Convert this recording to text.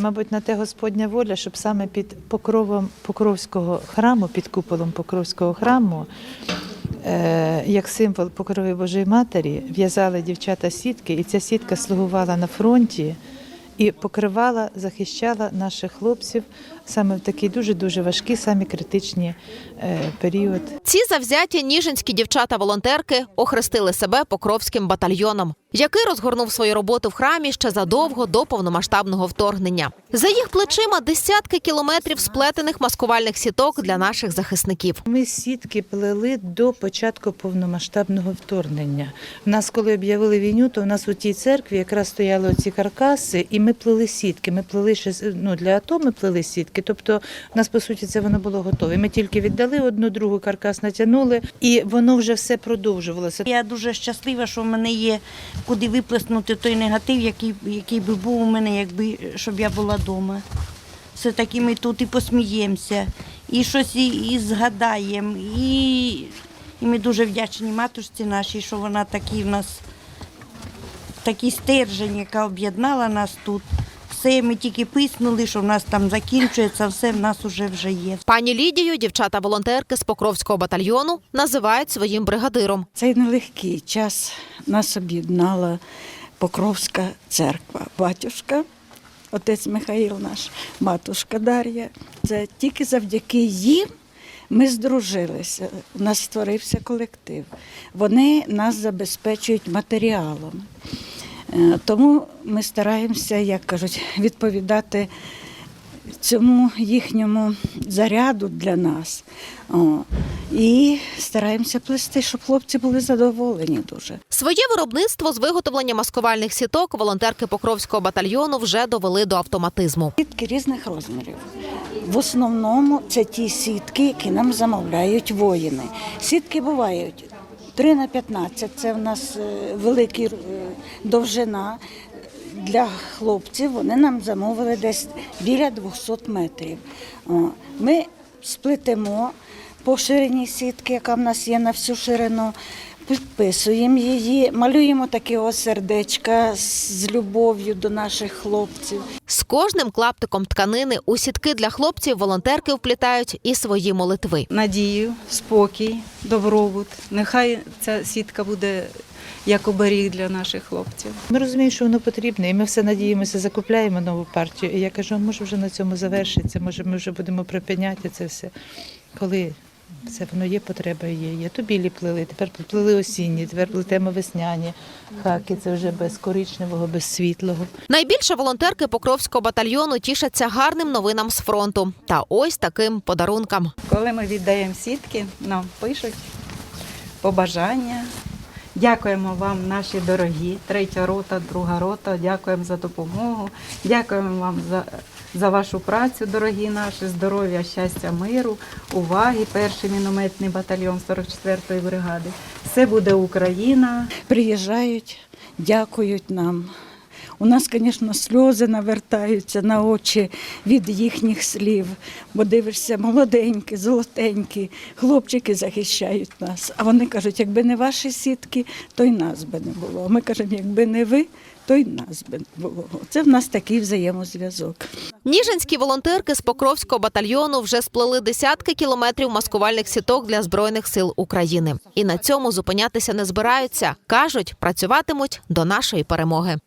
Мабуть, на те Господня воля, щоб саме під покровом Покровського храму, під куполом Покровського храму, е, як символ покрови Божої Матері, в'язали дівчата сітки, і ця сітка слугувала на фронті і покривала, захищала наших хлопців саме в такий дуже-дуже важкий, самі критичні е, період. Ці завзяті ніжинські дівчата-волонтерки охрестили себе Покровським батальйоном, який розгорнув свою роботу в храмі ще задовго до повномасштабного вторгнення. За їх плечима десятки кілометрів сплетених маскувальних сіток для наших захисників. Ми сітки плели до початку повномасштабного вторгнення. У нас, коли об'явили війну, то у нас у тій церкві якраз стояли ці каркаси, і ми плели сітки. Ми плели ще ну, для АТО ми плели сітки. Тобто, у нас по суті це воно було готове. Ми тільки віддали одну другу каркас, натягнули, і воно вже все продовжувалося. Я дуже щаслива, що в мене є куди виплеснути той негатив, який, який би був у мене, якби щоб я була вдома. Все таки ми тут і посміємося, і щось і, і згадаємо. І, і ми дуже вдячні матушці нашій, що вона такий в нас такий стержень, яка об'єднала нас тут. Все, ми тільки писнули, що в нас там закінчується, все в нас уже вже є. Пані Лідію, дівчата-волонтерки з Покровського батальйону, називають своїм бригадиром. Цей нелегкий час нас об'єднала Покровська церква. Батюшка, отець Михаїл наш, матушка Дар'я. Це тільки завдяки їм ми здружилися. У нас створився колектив. Вони нас забезпечують матеріалом. Е, Тому ми стараємося, як кажуть, відповідати цьому їхньому заряду для нас. О, і стараємося плести, щоб хлопці були задоволені дуже. Своє виробництво з виготовлення маскувальних сіток волонтерки Покровського батальйону вже довели до автоматизму. Сітки різних розмірів. В основному це ті сітки, які нам замовляють воїни. Сітки бувають 3 на 15, це в нас е, велика довжина. Для хлопців вони нам замовили десь біля 200 метрів. Ми сплетемо по ширині сітки, яка в нас є на всю ширину, підписуємо її, малюємо такі ось сердечка з любов'ю до наших хлопців. З кожним клаптиком тканини у сітки для хлопців волонтерки вплітають і свої молитви. надію, спокій, добробут. Нехай ця сітка буде як оберіг для наших хлопців. Ми розуміємо, що воно потрібне, і ми все надіємося, закупляємо нову партію. І я кажу, може вже на цьому завершиться, може ми вже будемо припиняти це все. Коли це воно є, потреба є. Є. То білі плели, тепер плели осінні, тепер плетемо весняні хаки, це вже без коричневого, без світлого. Найбільше волонтерки Покровського батальйону тішаться гарним новинам з фронту та ось таким подарункам. Коли ми віддаємо сітки, нам пишуть побажання. Дякуємо вам, наші дорогі, третя рота, друга рота. Дякуємо за допомогу. Дякуємо вам за, за вашу працю, дорогі наші, здоров'я, щастя, миру, уваги. Перший мінометний батальйон 44-ї бригади. Все буде Україна. приїжджають, дякують нам. У нас, звісно, сльози навертаються на очі від їхніх слів, бо дивишся, молоденькі, золотенькі, хлопчики захищають нас. А вони кажуть, якби не ваші сітки, то й нас би не було. Ми кажемо, якби не ви, то й нас би було. Це в нас такий взаємозв'язок. Ніжинські волонтерки з Покровського батальйону вже сплели десятки кілометрів маскувальних сіток для збройних сил України. І на цьому зупинятися не збираються. кажуть, працюватимуть до нашої перемоги.